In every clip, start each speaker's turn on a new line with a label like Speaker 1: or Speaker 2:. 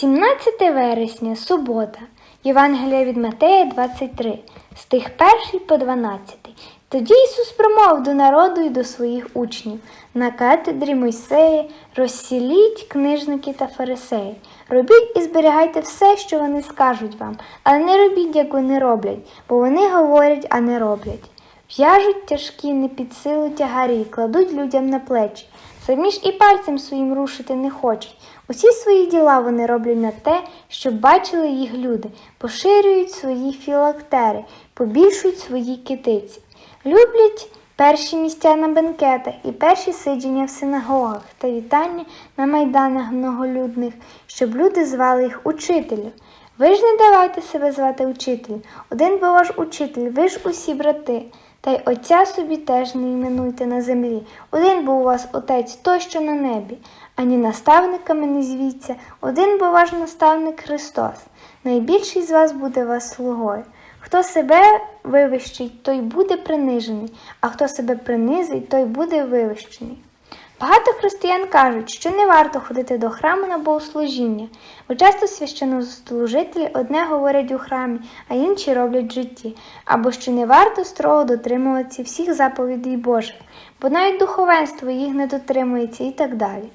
Speaker 1: 17 вересня, субота, Євангелія від Матея 23, стих 1 по 12. Тоді Ісус промовив до народу і до своїх учнів на катедрі Мойсеї розсіліть книжники та фарисеї. Робіть і зберігайте все, що вони скажуть вам, але не робіть, як вони роблять, бо вони говорять, а не роблять. В'яжуть тяжкі не під силу тягарі, кладуть людям на плечі. Самі ж і пальцем своїм рушити не хочуть. Усі свої діла вони роблять на те, щоб бачили їх люди, поширюють свої філактери, побільшують свої китиці. Люблять перші місця на бенкетах і перші сидження в синагогах та вітання на майданах многолюдних, щоб люди звали їх учителю. Ви ж не давайте себе звати учителем. Один бо ваш учитель, ви ж усі брати. Та й отця собі теж не іменуйте на землі. Один був у вас отець той, що на небі, ані наставниками не звіться, один бо ваш наставник Христос. Найбільший з вас буде вас слугою. Хто себе вивищить, той буде принижений, а хто себе принизить, той буде вивищений. Багато християн кажуть, що не варто ходити до храму на богослужіння, бо часто священнослужителі одне говорять у храмі, а інші роблять в житті, або що не варто строго дотримуватися всіх заповідей Божих, бо навіть духовенство їх не дотримується і так далі.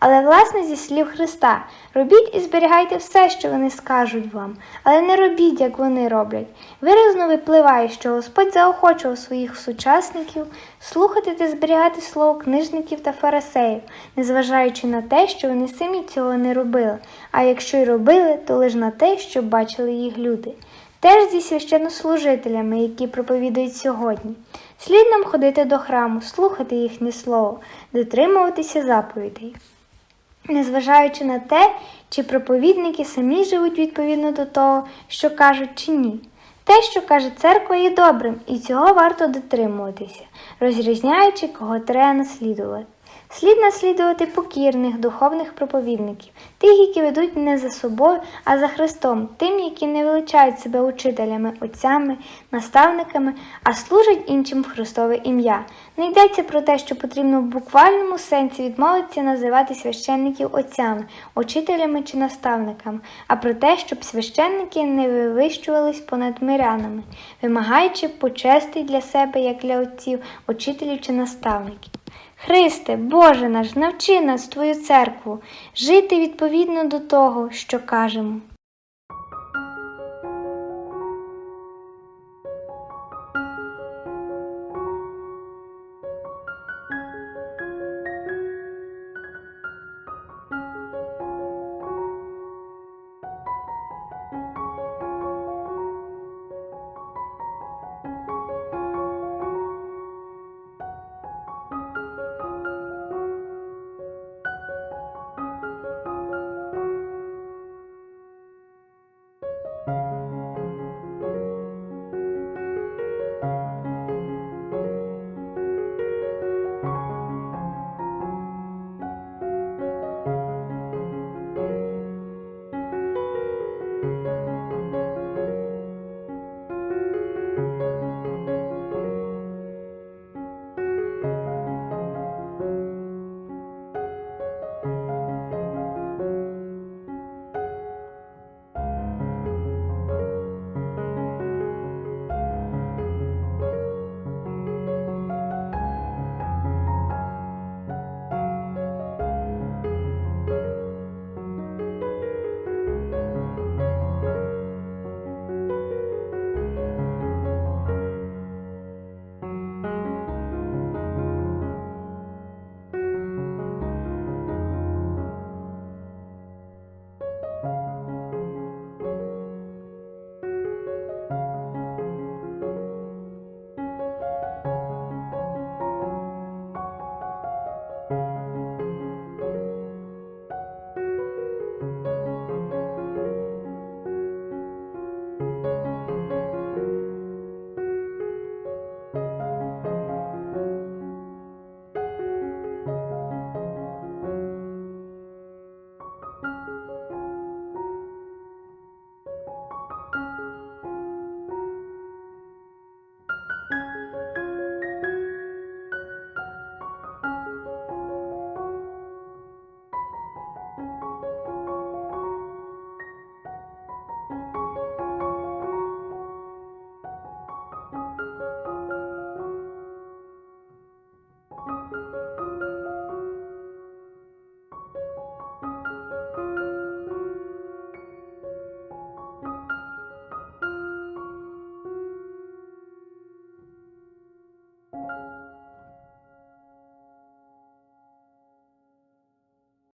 Speaker 1: Але власне зі слів Христа робіть і зберігайте все, що вони скажуть вам, але не робіть, як вони роблять. Виразно випливає, що Господь заохочував своїх сучасників слухати та зберігати слово книжників та фарисеїв, незважаючи на те, що вони самі цього не робили, а якщо й робили, то лише на те, що бачили їх люди. Теж зі священнослужителями, які проповідують сьогодні. Слід нам ходити до храму, слухати їхнє слово, дотримуватися заповідей незважаючи на те, чи проповідники самі живуть відповідно до того, що кажуть чи ні. Те, що каже церква, є добрим, і цього варто дотримуватися, розрізняючи, кого треба наслідувати. Слід наслідувати покірних духовних проповідників, тих, які ведуть не за собою, а за Христом, тим, які не величають себе учителями, отцями, наставниками, а служать іншим в Христове ім'я. Не йдеться про те, що потрібно в буквальному сенсі відмовитися називати священників отцями, учителями чи наставниками, а про те, щоб священники не вивищувались понад мирянами, вимагаючи почестей для себе, як для отців, учителів чи наставників. Христе, Боже наш, навчи нас Твою церкву жити відповідно до того, що кажемо.